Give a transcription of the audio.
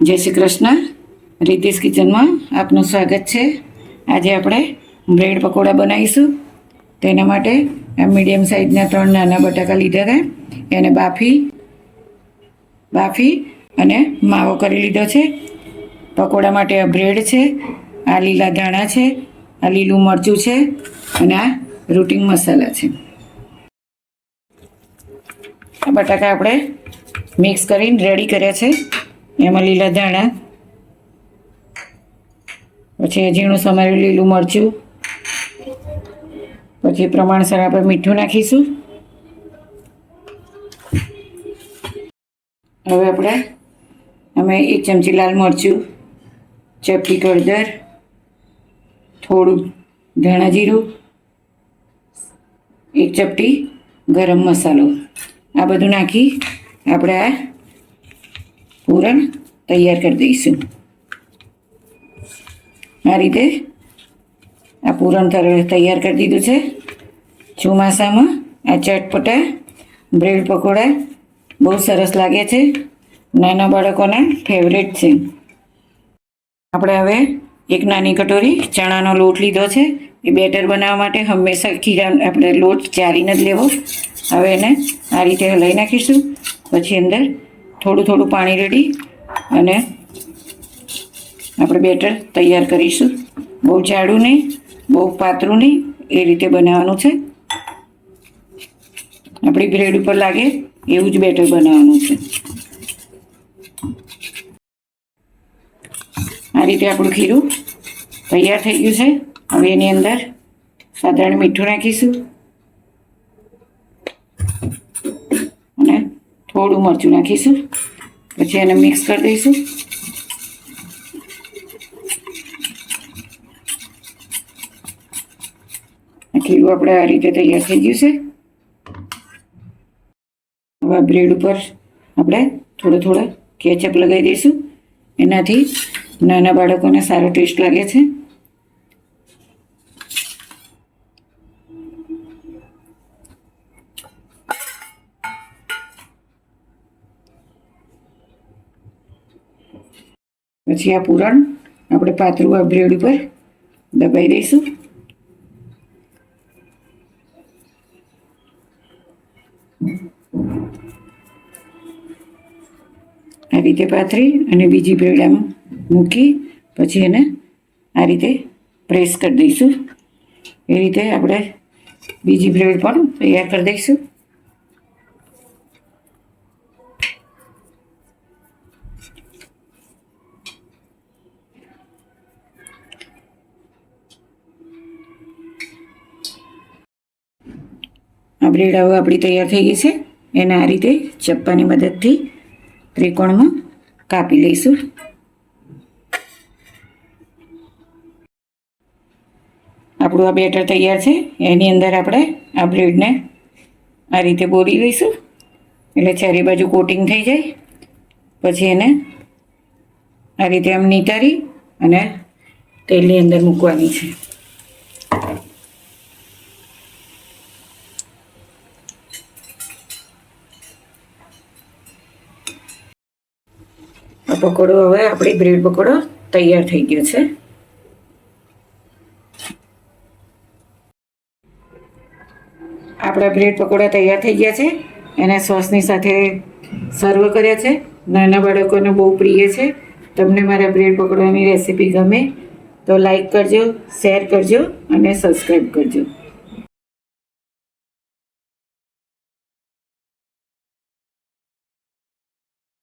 જય શ્રી કૃષ્ણ. રીતિશ કિચનમાં આપનું સ્વાગત છે. આજે આપણે બ્રેડ પકોડા બનાવીશું. તેના માટે આ મીડિયમ સાઇઝના ત્રણ નાના બટાકા લીધા હતા. એને બાફી બાફી અને માવો કરી લીધો છે. પકોડા માટે આ બ્રેડ છે, આ લીલા ધાણા છે, આ લીલું મરચું છે અને આ રૂટિંગ મસાલા છે. આ બટાકા આપણે મિક્સ કરીને રેડી કર્યા છે. એમાં લીલા ધાણા. પછી ઝીણું સમારેલું લીલું મરચું. પછી પ્રમાણસર આપણે મીઠું નાખીશું. હવે આપણે, અમે એક ચમચી લાલ મરચું, ચપટી કળદર થોડું ધાણા જીરું, એક ચપટી ગરમ મસાલો. આ બધું નાખી આપણે આ પૂરણ તૈયાર કરી દઈશું આ રીતે આ પૂરણ તૈયાર કરી દીધું છે ચોમાસામાં આ ચટપટા બ્રેડ પકોડા બહુ સરસ લાગે છે નાના બાળકોના ફેવરેટ છે આપણે હવે એક નાની કટોરી ચણાનો લોટ લીધો છે એ બેટર બનાવવા માટે હંમેશા ખીરા આપણે લોટ ચારીને જ લેવો હવે એને આ રીતે હલાવી નાખીશું પછી અંદર થોડું થોડું પાણી રેડી અને આપણે બેટર તૈયાર કરીશું. બહુ જાડું નહીં, બહુ પાતળું નહીં, એ રીતે બનાવવાનું છે. આપણી બ્રેડ ઉપર લાગે એવું જ બેટર બનાવવાનું છે. આ રીતે આપણું ખીરું તૈયાર થઈ ગયું છે. હવે એની અંદર સાધારણ મીઠું નાખીશું અને થોડું મરચું નાખીશું. પછી એને મિક્સ કરી દઈશું. ખીરું આપણે આ રીતે તૈયાર થઈ ગયું છે. હવે બ્રેડ ઉપર આપણે થોડો થોડો કેચઅપ લગાવી દઈશું. એનાથી નાના બાળકોને સારો ટેસ્ટ લાગે છે. પછી આ પૂરણ આપણે પાતળું આ બ્રેડ ઉપર દબાઈ દઈશું. આ રીતે પાથરી અને બીજી બ્રેડ આમ મૂકી પછી એને આ રીતે પ્રેસ કરી દઈશું. એ રીતે આપણે બીજી બ્રેડ પણ તૈયાર કરી દઈશું. આ બ્રેડ હવે આપણી તૈયાર થઈ ગઈ છે. એને આ રીતે ચપ્પાની મદદથી ત્રિકોણમાં કાપી લઈશું. આપણું આ બેટર તૈયાર છે. એની અંદર આપણે આ બ્રેડને આ રીતે બોળી લઈશું. એટલે ચારે બાજુ કોટિંગ થઈ જાય. પછી એને આ રીતે આમ નીતારી અને તેલની અંદર મૂકવાની છે. આ પકોડો હવે આપણી બ્રેડ પકોડો તૈયાર થઈ ગયો છે. આપણા બ્રેડ પકોડા તૈયાર થઈ ગયા છે. એને સોસની સાથે સર્વ કર્યા છે. નાના બાળકોને બહુ પ્રિય છે. તમને મારા બ્રેડ પકોડાની રેસીપી ગમે તો લાઈક કરજો, શેર કરજો અને સબસ્ક્રાઈબ કરજો.